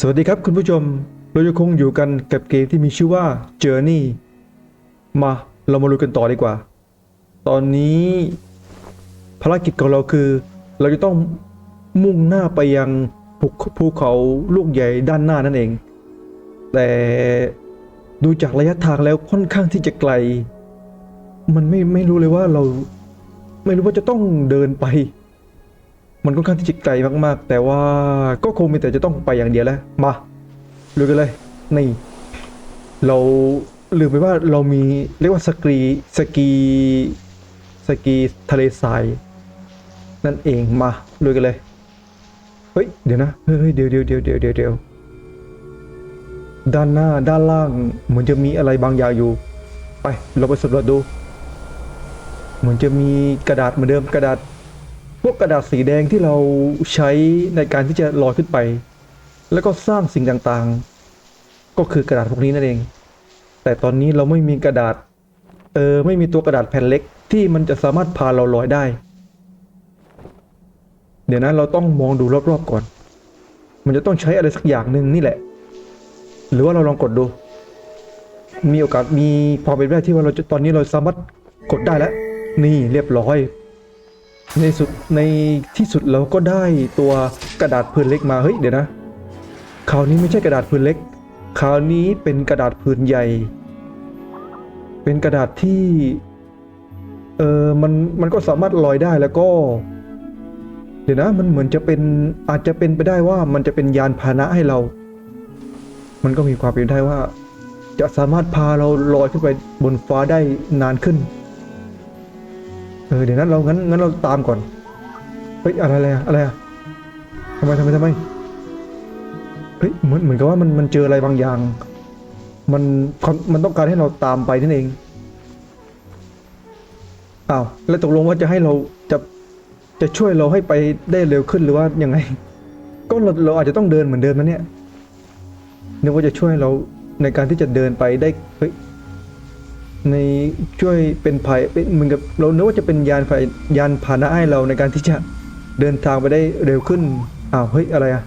สวัสดีครับคุณผู้ชม เราจะคงอยู่กันกับเกมที่มีชื่อว่า Journey มาเรามาลุยกันต่อดีกว่า ตอนนี้ภารกิจของเราคือ เราจะต้องมุ่งหน้าไปยังภูภูเขาลูกใหญ่ด้านหน้านั่นเอง แต่ดูจากระยะทางแล้วค่อนข้างที่จะไกล มันไม่ไม่รู้เลยว่าเรา ไม่รู้ว่าจะต้องเดินไป มันค่อนข้างที่จะไกลมากๆ แต่ว่าก็คงมีแต่จะต้องไปอย่างเดียวแล้วมาลุยกันเลยนี่เราลืมไปว่าเรามีเรียกว่าสกีสกีสกีทะเลทรายนั่นเองมาลุยกันเลยเฮ้ยเดี๋ยวนะเฮ้ยเดี๋ยวเดี๋ยวเดี๋ยวเดี๋ยวเดี๋ยวเดี๋ยวด้านหน้าด้านล่างเหมือนจะมีอะไรบางอย่างอยู่ ไปเราไปสำรวจดู เหมือนจะมีกระดาษเหมือนเดิมกระดาษ วกกระดาษสีแดงที่เราใช้ในการที่จะลอยขึ้นไป แล้วก็สร้างสิ่งต่างๆ ก็คือกระดาษพวกนี้นั่นเอง แต่ตอนนี้เราไม่มีกระดาษ เออไม่มีตัวกระดาษแผ่นเล็กที่มันจะสามารถพาเราลอยได้ เดี๋ยวนะเราต้องมองดูรอบๆก่อน มันจะต้องใช้อะไรสักอย่างหนึ่งนี่แหละ หรือว่าเราลองกดดู มีโอกาสมีความเป็นไปได้ที่ว่าเราจะตอนนี้เราสามารถกดได้แล้ว นี่เรียบร้อย ในสุดในที่สุดเราก็ได้ตัวกระดาษพื้นเล็กมาเฮ้ยเดี๋ยวนะคราวนี้ไม่ใช่กระดาษพื้นเล็ก คราวนี้เป็นกระดาษพื้นใหญ่ เป็นกระดาษที่เออมันมันก็สามารถลอยได้แล้วก็ เดี๋ยวนะมันเหมือนจะเป็นอาจจะเป็นไปได้ว่ามันจะเป็นยานพาหนะให้เรา มันก็มีความเป็นไปได้ว่า จะสามารถพาเราลอยขึ้นไปบนฟ้าได้นานขึ้น เออเดี๋ยวนั้นเรางั้นงั้นเราตามก่อนเฮ้ยอะไรอะไรอะอะไรอะทำไมทำไมทำไมเฮ้ยเหมือนเหมือนกับว่ามันมันเจออะไรบางอย่าง มันมมันต้องการให้เราตามไปนั่นเองอ้าวแล้วตกลงว่าจะให้เราจะจะช่วยเราให้ไปได้เร็วขึ้นหรือว่ายังไง ก็เราเราอาจจะต้องเดินเหมือนเดิมนะเนี่ยนึกว่าจะช่วยเราในการที่จะเดินไปได้เฮ้ย ในช่วยเป็นภัยเหมือนกับเราเนึกว่าจะเป็นยานไฟยานพาหนะให้เราในการที่จะเดินทางไปได้เร็วขึ้นอ้าวเฮ้ยอะไรอะ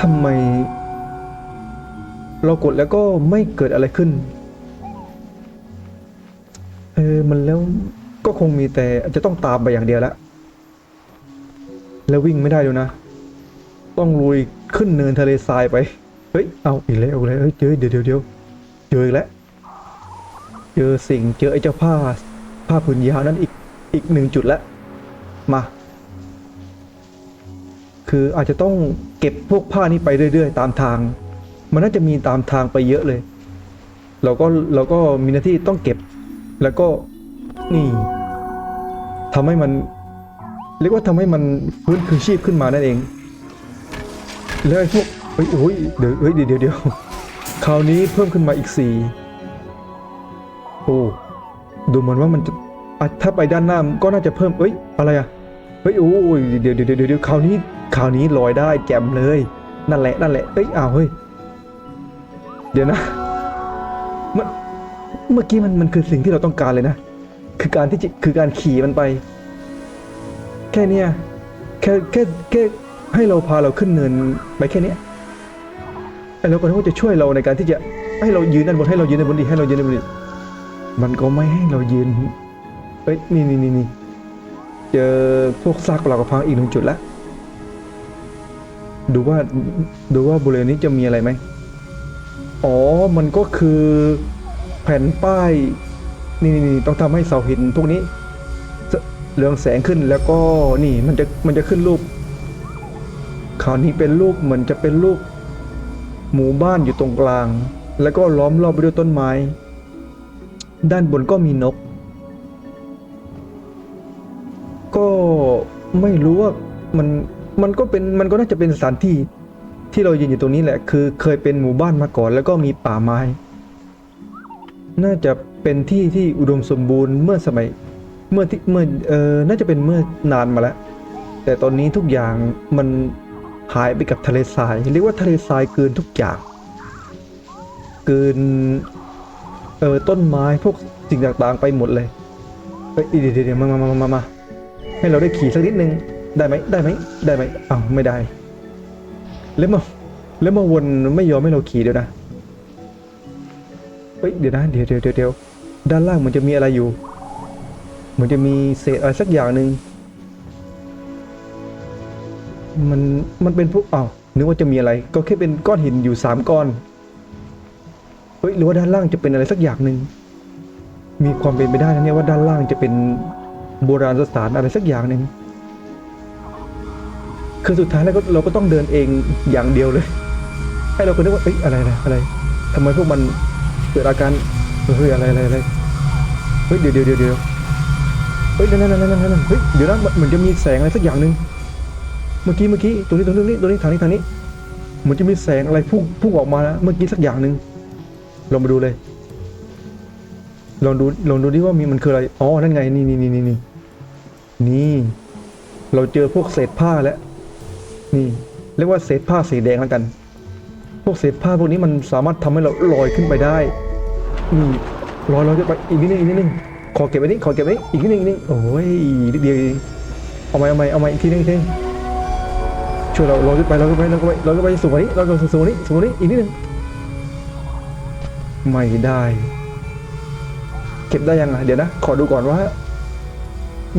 ทำไม เรากดแล้วก็ไม่เกิดอะไรขึ้น เออมันแล้วก็คงมีแต่จะต้องตามไปอย่างเดียวล้วแล้ววิ่งไม่ได้ด้วยนะ ต้องลุยขึ้นเนินทะเลทรายไป เฮ้ย เอาอีกแล้วเอาอีกแล้วเฮ้ยเจอเดี๋ยวเดี๋ยวเดี๋ยวเจออีกแล้ว เจอสิ่งเจอไอ้เจ้าผ้า ผ้าผืนยาวนั้นอีกอีกหนึ่งจุดแล้วมา คืออาจจะต้องเก็บพวกผ้านี้ไปเรื่อย ๆ ตามทาง มันน่าจะมีตามทางไปเยอะเลย เราก็เราก็มีหน้าที่ต้องเก็บ แล้วก็นี่ทำให้มัน เรียกว่าทำให้มันฟื้นคืนชีพขึ้นมานั่นเอง แล้วไอ้พวกเฮ้ยโอ้ยเดี๋ยวเฮ้ยเดี๋ยวเดี๋ยวเดี๋ยวคราวนี้เพิ่มขึ้นมาอีกสี่ โอ้ดูเหมือนว่ามันจะถ้าไปด้านหน้าก็น่าจะเพิ่มเอ้ย อะไรอะเฮ้ยโอ้ยเดี๋ยวเดี๋ยวเดี๋ยวเดี๋ยวคราวนี้คราวนี้ลอยได้แจ่มเลย นั่นแหละนั่นแหละเอ้ยอ้าวเฮ้ยเดี๋ยวนะมันเมื่อกี้มันมันคือสิ่งที่เราต้องการเลยนะ คือการที่จะคือการขี่มันไป แค่เนี้ยแค่แค่แค่ให้เราพาเราขึ้นเนินไปแค่เนี้ยไอ้เราก็นึกว่าจะช่วยเราในการที่จะให้เรายืนด้านบนให้เรายืนด้านบนดีให้เรายืนด้านบนดี มันก็ไม่ให้เรายืน เอ้ยนี่นี่นี่นเจอพวกซากปลากระพังอีกหนึ่งจุดแล้วดูว่าดูว่าบริเวณนี้จะมีอะไรไหม อ๋อ มันก็คือแผ่นป้าย นี่นี่นต้องทำให้เสาหินพวกนี้เรืองแสงขึ้นแล้วก็นี่มันจะมันจะขึ้นรูปคราวนี้เป็นรูปเหมือนจะเป็นรูปหมู่บ้านอยู่ตรงกลาง แล้วก็ล้อมรอบไปด้วยต้นไม้ ด้านบนก็มีนก ก็ไม่รู้ว่ามันมันก็เป็นมันก็น่าจะเป็นสถานที่ที่เรายืนอยู่ตรงนี้แหละ คือเคยเป็นหมู่บ้านมาก่อน แล้วก็มีป่าไม้ น่าจะเป็นที่ที่อุดมสมบูรณ์เมื่อสมัย เมื่อที่เมื่อเออน่าจะเป็นเมื่อนานมาแล้ว แต่ตอนนี้ทุกอย่างมันหายไปกับทะเลทราย เรียกว่าทะเลทรายเกินทุกอย่าง เกิน เออต้นไม้พวกสิ่งต่างๆไปหมดเลยเฮ้ยเดี๋ยวเดี๋ยวมามามามามาให้เราได้ขี่สักนิดนึงได้ไหมได้ไหมได้ไหมอ้าวไม่ได้แล้วมาแล้วมาวนไม่ยอมให้เราขี่เดี๋ยวนะเฮ้ยเดี๋ยวนะเดี๋ยวเดี๋ยวเดี๋ยวด้านล่างมันจะมีอะไรอยู่เหมันจะมีเศษอะไรสักอย่างหนึ่งมันมันเป็นพวกอ้าวนึกว่าจะมีอะไร ก็แค่เป็นก้อนหินอยู่สามก้อน เฮ้ยหรือว่าด้านล่างจะเป็นอะไรสักอย่างหนึ่งมีความเป็นไปได้นะเนี่ยว่าด้านล่างจะเป็นโบราณสถานอะไรสักอย่างหนึ่งคือสุดท้ายแล้วก็เราก็ต้องเดินเองอย่างเดียวเลย ให้เราก็นึกว่าเอ้ยอะไรอะอะไรทำไมพวกมันเกิดอาการเฮ้ยอะไรอะไรอะไรเฮ้ยเดี๋ยวเดี๋ยวเดี๋ยวเฮ้ยนั่นนั่นนั่นนั่นเฮ้ยเดี๋ยวนะมันเหมือนจะมีแสงอะไรสักอย่างหนึ่งเมื่อกี้เมื่อกี้ตัวนี้ตัวนี้ตัวนี้ทางนี้ทางนี้เหมือนจะมีแสงอะไรพุ่งพุ่งออกมานะเมื่อกี้สักอย่างหนึ่ง ลองมาดูเลย ลองดูลองดูดิว่ามีมันคืออะไร อ๋อ นั่นไง นี่นี่นี่นี่นี่นี่ เราเจอพวกเศษผ้าแล้ว นี่ เรียกว่าเศษผ้าสีแดงแล้วกัน พวกเศษผ้าพวกนี้มันสามารถทำให้เราลอยขึ้นไปได้นี่ลอยลอยขึ้นไปอีกนิดนึงอีกนิดนึง ขอเก็บไว้นี่ขอเก็บไว้อีกนิดนึงอีกนิดนึงโอ้ยนิดเดียวเอาไหมเอาไหมเอาไหมอีกทีนึงอีกทีนึงช่วยเราลอยขึ้นไปลอยขึ้นไปลอยขึ้นไปลอยขึ้นไปสูงกว่านี้ลอยขึ้นสูงกว่านี้สูงกว่านี้อีกนิดนึง ไม่ได้ เก็บได้ยังไงเดี๋ยวนะ ขอดูก่อนว่า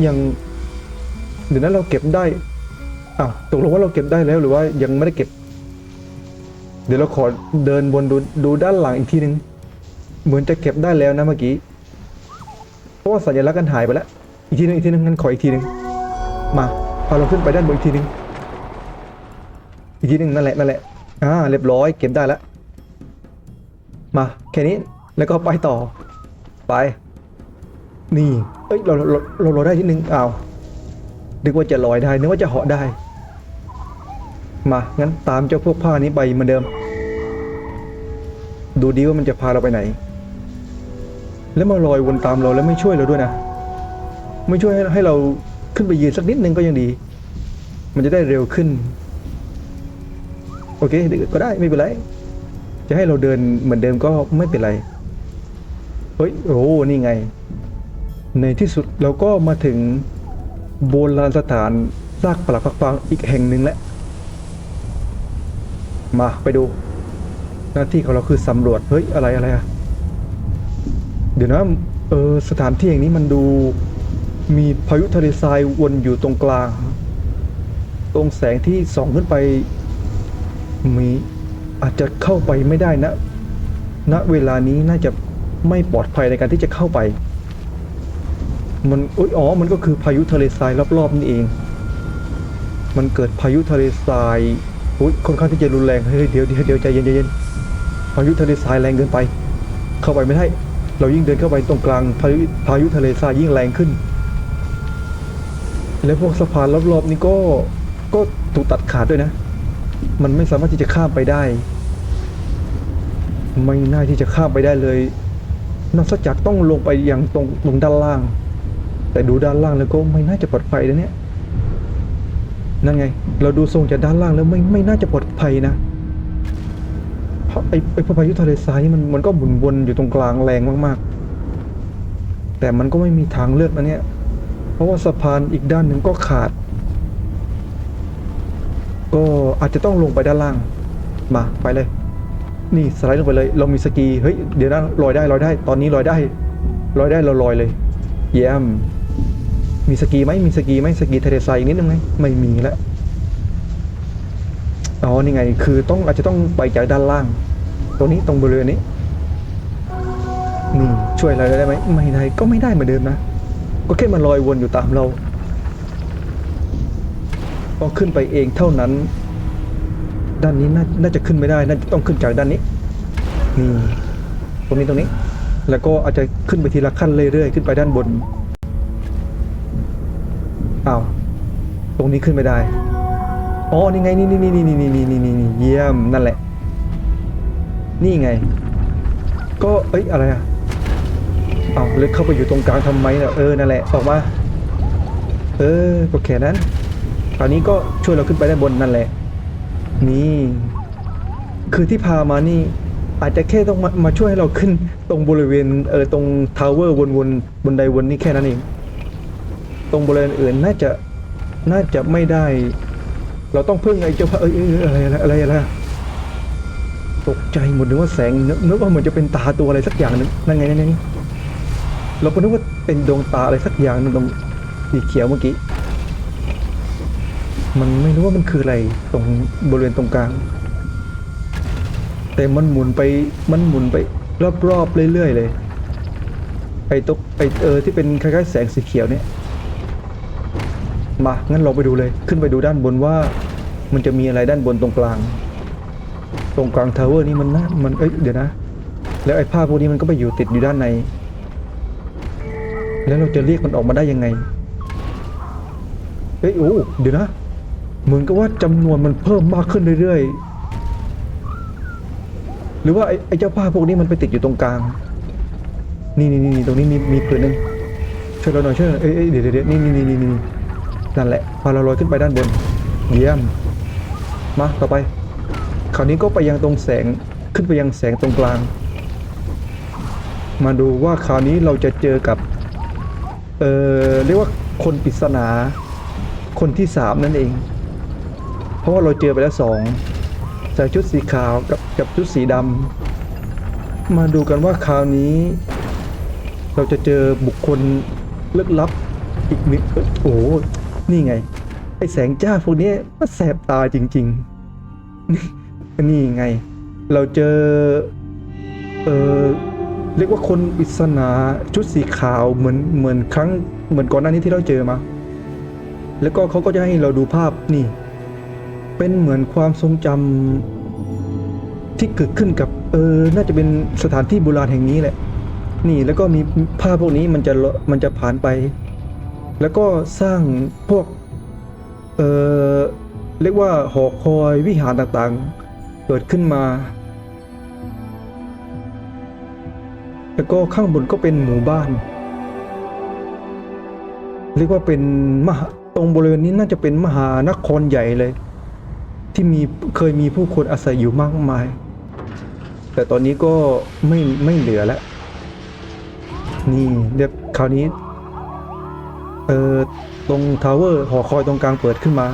ยัง เดี๋ยวนั้นเราเก็บได้อ้าวตกลงว่าเราเก็บได้แล้วหรือว่ายังไม่ได้เก็บ เดี๋ยวเราขอเดินวนดูดูด้านหลังอีกทีหนึ่งเหมือนจะเก็บได้แล้วนะเมื่อกี้เพราะว่าสัญลักษณ์กันหายไปแล้วอีกทีหนึงอีกทีหนึงงั้นขออีกทีหนึ่งมาพาเราขึ้นไปด้านบนอีกทีหนึ่งอีกทีหนึ่งนั่นแหละนั่นแหละอ่าเรียบร้อยเก็บได้แล้ว มาแค่นี้แล้วก็ไปต่อไป นี่เอ้ยเราเราเราได้ทีหนึ่งอ้าวนึกว่าจะลอยได้นึกว่าจะเหาะได้ มางั้นตามเจ้าพวกผ้านี้ไปเหมือนเดิม ดูดีว่ามันจะพาเราไปไหน แล้วมาลอยวนตามเราแล้วไม่ช่วยเราด้วยนะ ไม่ช่วยให้ให้เราขึ้นไปยืนสักนิดนึงก็ยังดี มันจะได้เร็วขึ้น โอเคก็ได้ไม่เป็นไร จะให้เราเดินเหมือนเดิมก็ไม่เป็นไร เฮ้ย โอ้ นี่ไง ในที่สุดเราก็มาถึงโบราณสถานซากปลักพักฟังอีกแห่งหนึ่งแล้ว มาไปดู หน้าที่ของเราคือสำรวจ เฮ้ย อะไรอะไรอะเดี๋ยวนะ เออ สถานที่แห่งนี้มันดูมีพายุทะเลทรายวนอยู่ตรงกลาง ตรงแสงที่ส่องขึ้นไปมี อาจจะเข้าไปไม่ได้นะณเวลานี้น่าจะไม่ปลอดภัยในการที่จะเข้าไป มันอ๋อ มันก็คือพายุทะเลทรายรอบๆนี่เอง มันเกิดพายุทะเลทรายอุ๊ยค่อนข้างที่จะรุนแรงเฮ้ยเดี๋ยวเดี๋ยวเดี๋ยวใจเย็นใจเย็นพายุทะเลทรายแรงเกินไป เข้าไปไม่ได้ เรายิ่งเดินเข้าไปตรงกลางพายุพายุทะเลทรายยิ่งแรงขึ้น และพวกสะพานรอบๆนี่ก็ก็ถูกตัดขาดด้วยนะ มันไม่สามารถที่จะข้ามไปได้ ไม่น่าที่จะข้ามไปได้เลยนอกจากต้องลงไปยังตรงตรงด้านล่าง แต่ดูด้านล่างแล้วก็ไม่น่าจะปลอดภัยนะเนี่ยนั่นไง เราดูทรงจากด้านล่างแล้วไม่ไม่น่าจะปลอดภัยนะเพราะไอ้ไอ้พายุทะเลทรายนี่มันมันก็หมุนวนอยู่ตรงกลางแรงมากๆ แต่มันก็ไม่มีทางเลือกนะเนี่ย เพราะว่าสะพานอีกด้านหนึ่งก็ขาด ก็อาจจะต้องลงไปด้านล่าง มาไปเลย นี่สไลด์ลงไปเลย เรามีสกี เฮ้ย เดี๋ยวนะลอยได้ลอยได้ ตอนนี้ลอยได้ลอยได้เราลอยเลย เยี่ยม มีสกีไหมมีสกีไหมสกีทะเลทรายอีกนิดนึงไหมไม่มีแล้วอ๋อ นี่ไง คือต้องอาจจะต้องไปจากด้านล่าง ตรงนี้ตรงบริเวณนี้ นี่ช่วยอะไรได้ไหม ไม่ได้ ก็ไม่ได้เหมือนเดิมนะ ก็แค่มันลอยวนอยู่ตามเรา ต้องขึ้นไปเองเท่านั้น ด้านนี้น่านาจะขึ้นไม่ได้น่าจะต้องขึ้นจากด้านนี้นี่ตรงนี้ตรงนี้ แล้วก็อาจจะขึ้นไปทีละขั้นเรื่อยๆขึ้นไปด้านบนอ้าวตรงนี้ขึ้นไม่ได้อ๋อนี่ไงนี่นี่นี่นี่นี่นี่นี่นี่นี่เยี่ยมนั่นแหละ นี่ไง ก็เอ้ยอะไรอะอ้าวเลยเข้าไปอยู่ตรงกลางทำไมเนี่ยเออนั่นแหละออกมา เออก็แค่นั้น คราวนี้ก็ช่วยเราขึ้นไปได้บนนั่นแหละ นี่ คือที่พามานี่ อาจจะแค่ต้องมามาช่วยให้เราขึ้นตรงบริเวณเออตรงทาวเวอร์วนๆบนไดวนนี่แค่นั้นเอง ตรงบริเวณอื่นน่าจะน่าจะไม่ได้ เราต้องพึ่งไอ้เจ้าพระเอ้ยเอ้ยเอ้ยอะไรอะไรอะไรอะตกใจหมดนึกว่าแสงนึกนึกว่าเหมือนจะเป็นตาตัวอะไรสักอย่างนึงนั่นไงนั่นไงเราก็นึกว่าเป็นดวงตาอะไรสักอย่างหนึงตรงสีเขียวเมื่อกี้ มันไม่รู้ว่ามันคืออะไรตรงบริเวณตรงกลาง แต่มันหมุนไปมันหมุนไปรอบๆเรื่อยๆเลยไอ้ตกไอ้เออที่เป็นคล้ายๆแสงสีเขียวเนี่ยมางั้นเราไปดูเลยขึ้นไปดูด้านบนว่า มันจะมีอะไรด้านบนตรงกลาง ตรงกลางทาวเวอร์นี่มันนะมันเอ้ยเดี๋ยวนะ แล้วไอ้ผ้าพวกนี้มันก็ไปอยู่ติดอยู่ด้านใน แล้วเราจะเรียกมันออกมาได้ยังไงเอ้ยโอ้เดี๋ยวนะ เหมือนกับว่าจำนวนมันเพิ่มมากขึ้นเรื่อยๆ หรือว่าไอ้ไอเจ้าผ้าพวกนี้มันไปติดอยู่ตรงกลาง นี่นี่นี่ตรงนี้มีมีผืนหนึ่งช่วยเราหน่อยช่วยหน่อยเอ้ยเอ้ยเดี๋ยวเดี๋ยวเดี๋ยวนี่นี่นี่นี่นี่นั่นแหละพอเราลอยขึ้นไปด้านบน เยี่ยม มาต่อไป คราวนี้ก็ไปยังตรงแสงขึ้นไปยังแสงตรงกลาง มาดูว่าคราวนี้เราจะเจอกับ เออเรียกว่าคนปริศนาคนที่สามนั่นเอง เพราะว่าเราเจอไปแล้วสองใส่ชุดสีขาวกับกับชุดสีดำมาดูกันว่าคราวนี้ เราจะเจอบุคคลลึกลับอีกหนึ่งเอ้ยโอ้โหนี่ไง ไอแสงจ้าพวกนี้มันแสบตาจริงๆนี่นี่ไง เราเจอ เออเรียกว่าคนปริศนาชุดสีขาวเหมือนเหมือนครั้งเหมือนก่อนหน้านี้ที่เราเจอมา แล้วก็เขาก็จะให้เราดูภาพนี่ เป็นเหมือนความทรงจำที่เกิดขึ้นกับเออ น่าจะเป็นสถานที่โบราณแห่งนี้แหละ นี่แล้วก็มีภาพพวกนี้มันจะละมันจะผ่านไป แล้วก็สร้างพวกเออเรียกว่าหอคอยวิหารต่างๆ เกิดขึ้นมา แล้วก็ข้างบนก็เป็นหมู่บ้าน เรียกว่าเป็นมหาตรงบริเวณนี้น่าจะเป็นมหานครใหญ่เลย ที่มีเคยมีผู้คนอาศัยอยู่มากมาย แต่ตอนนี้ก็ไม่ไม่เหลือแล้ว นี่เรียบคราวนี้ เอ่อตรงทาวเวอร์หอคอยตรงกลางเปิดขึ้นมา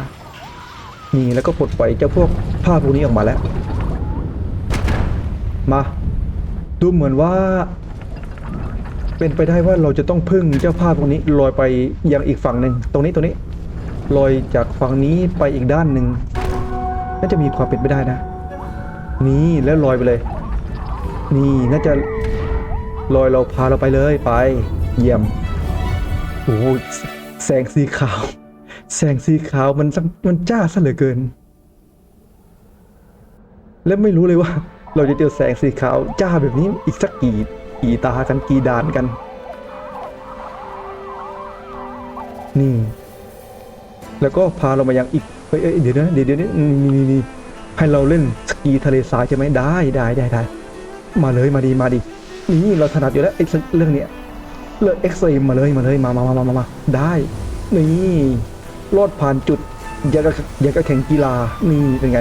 นี่แล้วก็ปลดปล่อยเจ้าพวกผ้าพวกนี้ออกมาแล้ว มา ดูเหมือนว่า เป็นไปได้ว่าเราจะต้องพึ่งเจ้าผ้าพวกนี้ลอยไปยังอีกฝั่งหนึ่งตรงนี้ตรงนี้ลอยจากฝั่งนี้ไปอีกด้านหนึ่ง น่าจะมีความเป็นไปได้นะ นี่แล้วลอยไปเลย นี่น่าจะลอยเราพาเราไปเลยไป เยี่ยมโอ้แสงสีขาว แสงสีขาวมันมันจ้าซะเหลือเกิน และไม่รู้เลยว่า เราจะเจอแสงสีขาวจ้าแบบนี้อีกสักกี่กี่ตากันกี่ด่านกัน นี่ แล้วก็พาเรามายังอีก ฮ้ยเอ้ยเดี๋ยวนะเดี๋ยวเดี๋ยวนี้นี่นี่นี่ให้เราเล่นสกีทะเลทรายใช่ไหมได้ได้ได้ได้มาเลยมาดีมาดีนี่เราถนัดอยู่แล้วไอ้เรื่องเนี้ยเลือกเอ็กซ์ตรีมมาเลยมาเลยมามามามามามาได้นี่รอดผ่านจุดอยากอยากแข่งกีฬานี่เป็นไง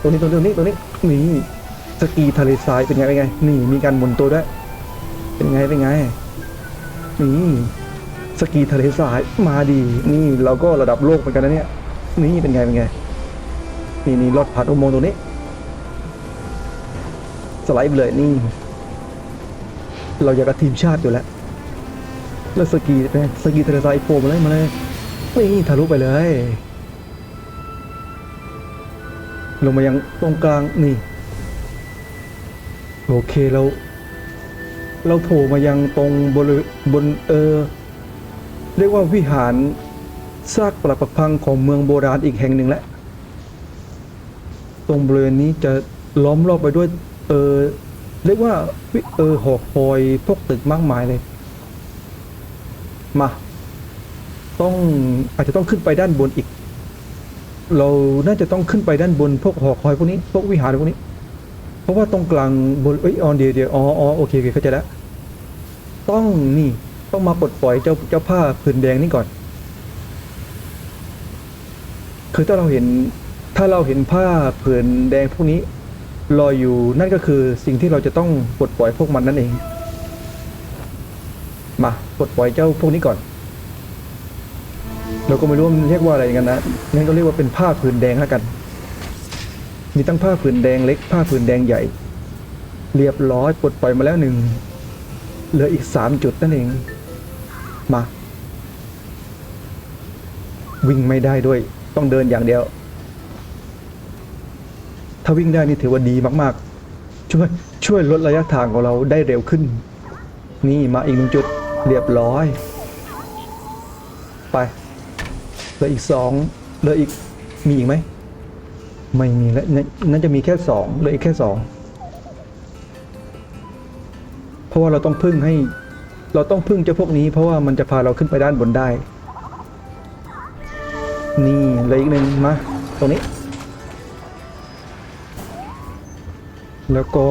ตรงนี้ตรงนี้ตรงนี้ตรงนี้นี่สกีทะเลทรายเป็นไงเป็นไง นี่มีการหมุนตัวด้วยเป็นไงเป็นไงนี่สกีทะเลทรายมาดี นี่เราก็ระดับโลกเหมือนกันนะเนี่ย นี่เป็นไงเป็นไงนี่นี่รอดผ่านอุโมงค์ตรงนี้ สไลด์ไปเลยนี่ เราอยากกับทีมชาติอยู่แล้ว แล้วสกีไปสกีทะเลทรายโผล่มาเลยมาเลยนี่ทะลุไปเลย ลงมายังตรงกลางนี่ โอเคเรา เราโผล่มายังตรงบริเวณบนเออเรียกว่าวิหาร ซากปรักปักพังของเมืองโบราณอีกแห่งหนึ่งแล้วตรงบริเวณนี้จะล้อมรอบไปด้วย เออเรียกว่าเออหอคอยพวกตึกมากมายเลย มา ต้องอาจจะต้องขึ้นไปด้านบนอีก เราน่าจะต้องขึ้นไปด้านบนพวกหอคอยพวกนี้ พวกวิหารพวกนี้ เพราะว่าตรงกลางบนเอ้ยออนเดียวเดียอ๋ออ๋อโอเคโอเคเข้าใจแล้วต้องนี่ต้องมาปลดปล่อยเจ้าเจ้าผ้าผืนแดงนี่ก่อน คือถ้าเราเห็นถ้าเราเห็นผ้าผืนแดงพวกนี้ลอยอยู่นั่นก็คือสิ่งที่เราจะต้องปลดปล่อยพวกมันนั่นเอง มาปลดปล่อยเจ้าพวกนี้ก่อน เราก็ไม่รู้ว่ามันเรียกว่าอะไรกันนะงั้นก็เรียกว่าเป็นผ้าผืนแดงแล้วกัน มีตั้งผ้าผืนแดงเล็ก ผ้าผืนแดงใหญ่ เรียบร้อยปลดปล่อยมาแล้วหนึ่งเหลืออีกสามจุดนั่นเอง มา วิ่งไม่ได้ด้วย ต้องเดินอย่างเดียว ถ้าวิ่งได้นี่ถือว่าดีมาก ๆ ช่วยช่วยลดระยะทางของเราได้เร็วขึ้น นี่มาอีกหนึ่งจุดเรียบร้อย ไปเหลืออีกสองเหลืออีกมีอีกไหมไม่มีแล้วนน่าจะมีแค่สองเหลืออีกแค่สองเพราะว่าเราต้องพึ่งให้ เราต้องพึ่งเจ้าพวกนี้ เพราะว่ามันจะพาเราขึ้นไปด้านบนได้ นี่เหลืออีกหนึ่งมาตรงนี้ แล้วก็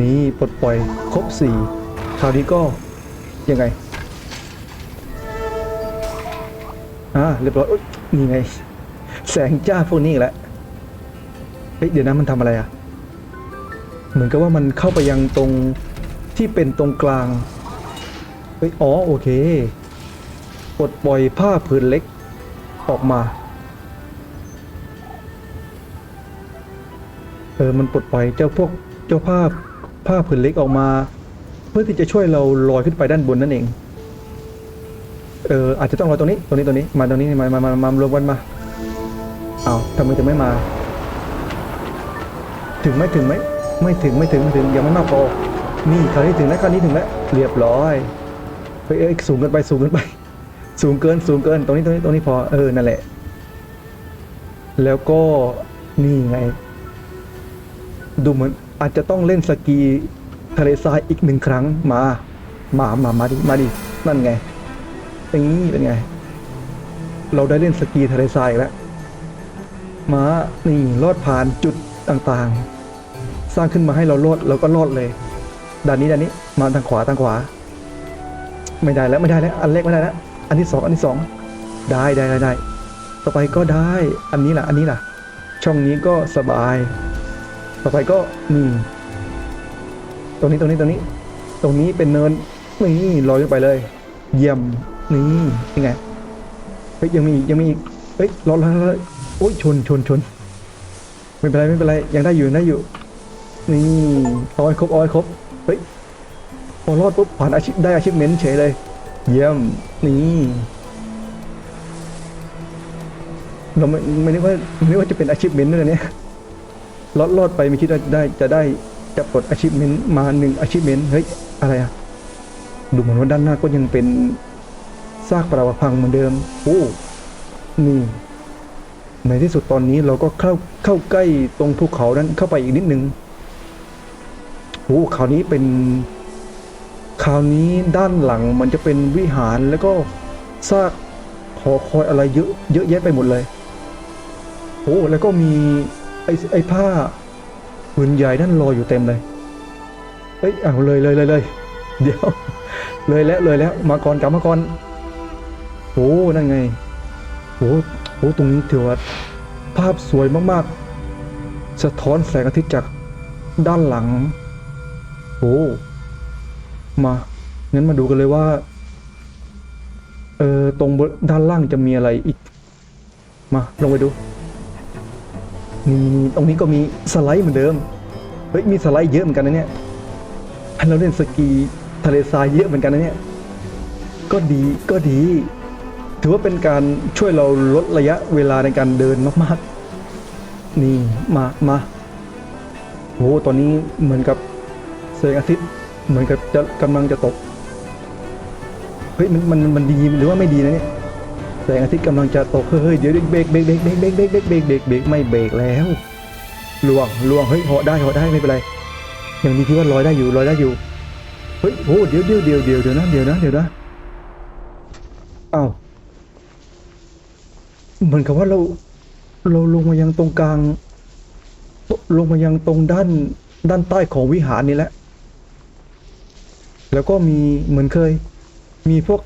นี่ปลดปล่อยครบสี่คราวนี้ก็ยังไงอ่าเรียบร้อยอยนี่ไง แสงจ้าพวกนี้อีกแล้วเฮ้ยเดี๋ยวนะมันทำอะไรอะ เหมือนกับว่ามันเข้าไปยังตรงที่เป็นตรงกลางเฮ้ยอ๋อโอเค ปลดปล่อยผ้าผืนเล็กออกมา เออ มันปลดปล่อยเจ้าพวกเจ้าผ้าผ้าผืนเล็กออกมา เพื่อที่จะช่วยเราลอยขึ้นไปด้านบนนั่นเอง เออ อาจจะต้องรอตรงนี้ ตรงนี้ ตรงนี้ มาตรงนี้ มามามามารวมกันมา เอาทำไมถึงไม่มา ถึงไหมถึงไหม ไม่ถึง ไม่ถึงไม่ถึง ยังไม่มากพอ นี่คราวนี้ถึงแล้วคราวนี้ถึงแล้ว เรียบร้อยเฮ้ยเอ้ยสูงเกินไป สูงเกินไป สูงเกินสูงเกิน ตรงนี้ตรงนี้ตรงนี้พอเออนั่นแหละ แล้วก็นี่ไง ดูเหมือนอาจจะต้องเล่นสกีทะเลทรายอีกหนึ่งครั้งมา มามามาดิมาดินั่นไงอย่างนี้เป็นไง เราได้เล่นสกีทะเลทรายแล้วมานี่ลอดผ่านจุดต่างๆ สร้างขึ้นมาให้เราลอดเราก็ลอดเลยด้านนี้ด้านนี้มาทางขวาทางขวา ไม่ได้แล้วไม่ได้แล้ว อันเล็กไม่ได้แล้ว อันที่สองอันที่สองได้ได้ได้ได้ต่อไปก็ได้อันนี้ล่ะ อันนี้ล่ะ ช่องนี้ก็สบาย ต่อไปก็นี่ตรงนี้ตรงนี้ตรงนี้ ตรงนี้เป็นเนินนี่ลอยขึ้นไปเลย เยี่ยมนี่ยังไงเฮ้ยยังมียังมีอีกเฮ้ยรอรอรอโอ้ยชนชนชนไม่เป็นไรไม่เป็นไรยังได้อยู่ยังได้อยู่ นี่เอาให้ครบเอาให้ครบเฮ้ยพอรอดปุ๊บผ่านอาชีพได้อาชีพเมนเฉยเลย เยี่ยม นี่เราไม่ไม่นึกว่าไม่นึกว่าจะเป็นอาชีพเมนต์ด้วยนะเนี่ยรอดรอดไปไม่คิดว่าได้จะได้จะปลดอาชีพเมนต์มาหนึ่งอาชีพเมนต์เฮ้ยอะไรอะดูเหมือนว่าด้านหน้าก็ยังเป็นซากปรักหักพังเหมือนเดิมโอ้นี่ในที่สุดตอนนี้เราก็เข้าเข้าใกล้ตรงภูเขานั้นเข้าไปอีกนิดนึงโอ้คราวนี้เป็น คราวนี้ด้านหลังมันจะเป็นวิหารแล้วก็ซากหอคอยอะไรเยอะเยอะแยะไปหมดเลยโอ้แล้วก็มีไอ้ไอ้ผ้าผืนใหญ่นั่นลอยอยู่เต็มเลยเอ้ยเอาเลยเลยเลยเลยเดี๋ยว เลยแล้วเลยแล้วมาก่อนกลับมาก่อนโอ้นั่นไงโอ้โหตรงนี้ถือว่าภาพสวยมากๆ สะท้อนแสงอาทิตย์จากด้านหลังโอ้ มางั้นมาดูกันเลยว่า เออตรงด้านล่างจะมีอะไรอีก มาลงไปดูนี่ตรงนี้ก็มีสไลด์เหมือนเดิมเฮ้ยมีสไลด์เยอะเหมือนกันนะเนี่ยให้เราเล่นสกีทะเลทรายเยอะเหมือนกันนะเนี่ยก็ดีก็ดี ถือว่าเป็นการช่วยเราลดระยะเวลาในการเดินมากๆ นี่มามาโหตอนนี้เหมือนกับแสงอาทิตย์ เหมือนกับจะกำลังจะตก เฮ้ยมันมันมันดีหรือว่าไม่ดีนะเนี่ย แสงอาทิตย์กำลังจะตก เฮ้ยเดี๋ยวเบรกเบรกเบรกเบรกเบรกเบรกเบรกเบรกเบรกเบรกไม่เบรกแล้วลวงลวง เฮ้ยเหาะได้เหาะได้ไม่เป็นไร อย่างนี้ที่ว่าลอยได้อยู่ลอยได้อยู่ เฮ้ยโอ้เดี๋ยวเดี๋ยวเดี๋ยวเดี๋ยวเดี๋ยวนะเดี๋ยวนะเดี๋ยวนะอ้าวเหมือนกับว่าเรา เราลงมายังตรงกลาง ลงมายังตรงด้านด้านใต้ของวิหารนี่แหละ แล้วก็มีเหมือนเคย มีพวก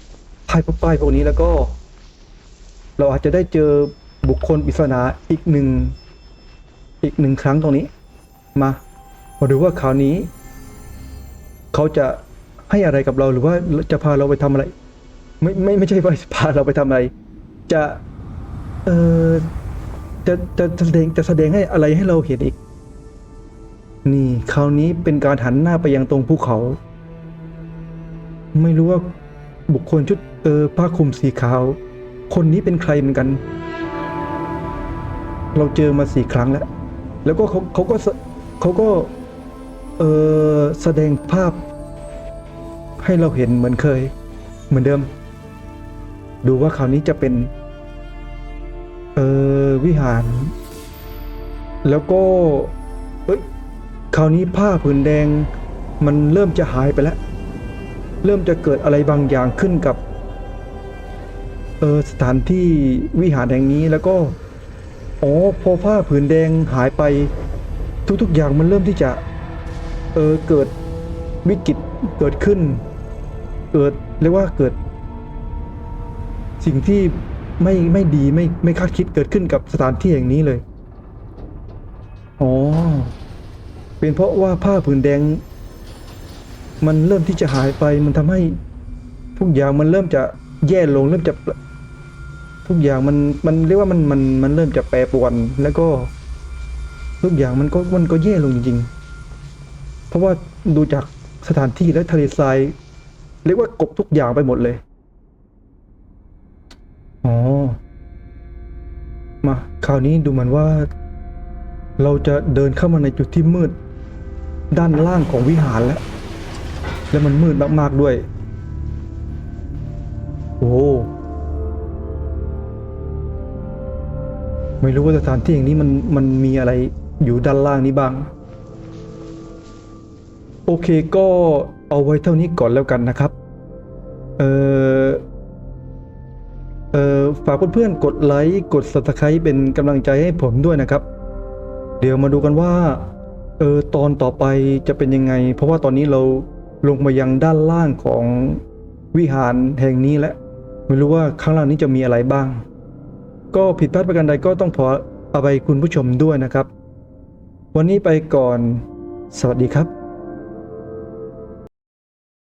ป้ายพวกป้ายพวกนี้แล้วก็ เราอาจจะได้เจอบุคคลปริศนาอีกหนึ่งอีกหนึ่งครั้งตรงนี้ มามาดูว่าคราวนี้ เขาจะให้อะไรกับเราหรือว่าจะพาเราไปทำอะไร ไม่ไม่ไม่ใช่ว่าพาเราไปทำอะไร จะเออจะจะจะแสดงจะแสดงให้อะไรให้เราเห็นอีก นี่คราวนี้เป็นการหันหน้าไปยังตรงภูเขา ไม่รู้ว่าบุคคลชุดเออผ้าคลุมสีขาว คนนี้เป็นใครเหมือนกัน เราเจอมาสี่ครั้งแล้ว แล้วก็เขาเขาก็เขาก็เออแสดงภาพ ให้เราเห็นเหมือนเคย เหมือนเดิม ดูว่าคราวนี้จะเป็น เออวิหาร แล้วก็เอ้ยคราวนี้ผ้าผืนแดง มันเริ่มจะหายไปแล้ว เริ่มจะเกิดอะไรบางอย่างขึ้นกับเออสถานที่วิหารแห่งนี้แล้วก็อ๋อพอผ้าผืนแดงหายไป ทุกๆอย่างมันเริ่มที่จะเออเกิดวิกฤตเกิดขึ้น เกิดเรียกว่าเกิด สิ่งที่ไม่ไม่ดีไม่ไม่คาดคิดเกิดขึ้นกับสถานที่แห่งนี้เลย อ๋อ เป็นเพราะว่าผ้าผืนแดง มันเริ่มที่จะหายไปมันทำให้ทุกอย่างมันเริ่มจะแย่ลง เริ่มจะทุกอย่างมันมันเรียกว่ามันมันมันเริ่มจะแปรปรวนแล้วก็ทุกอย่างมันก็มันก็แย่ลงจริงๆ เพราะว่าดูจากสถานที่และทะเลทรายเรียกว่ากบทุกอย่างไปหมดเลยอ๋อมาคราวนี้ดูเหมือนว่า เราจะเดินเข้ามาในจุดที่มืด ด้านล่างของวิหารแล้ว แล้วมันมืดมาก ๆ ด้วย โอ้ไม่รู้ว่าสถานที่อย่างนี้มันมันมีอะไรอยู่ด้านล่างนี้บ้าง โอเคก็เอาไว้เท่านี้ก่อนแล้วกันนะครับ เออเออฝากเพื่อนๆกดไลค์กด subscribe เป็นกำลังใจให้ผมด้วยนะครับ เดี๋ยวมาดูกันว่า เออตอนต่อไปจะเป็นยังไง เพราะว่าตอนนี้เรา ลงมายังด้านล่างของวิหารแห่งนี้และ ไม่รู้ว่าข้างล่างนี้จะมีอะไรบ้าง ก็ผิดพลาดประการใดก็ต้องขออภัยคุณผู้ชมด้วยนะครับ วันนี้ไปก่อน สวัสดีครับ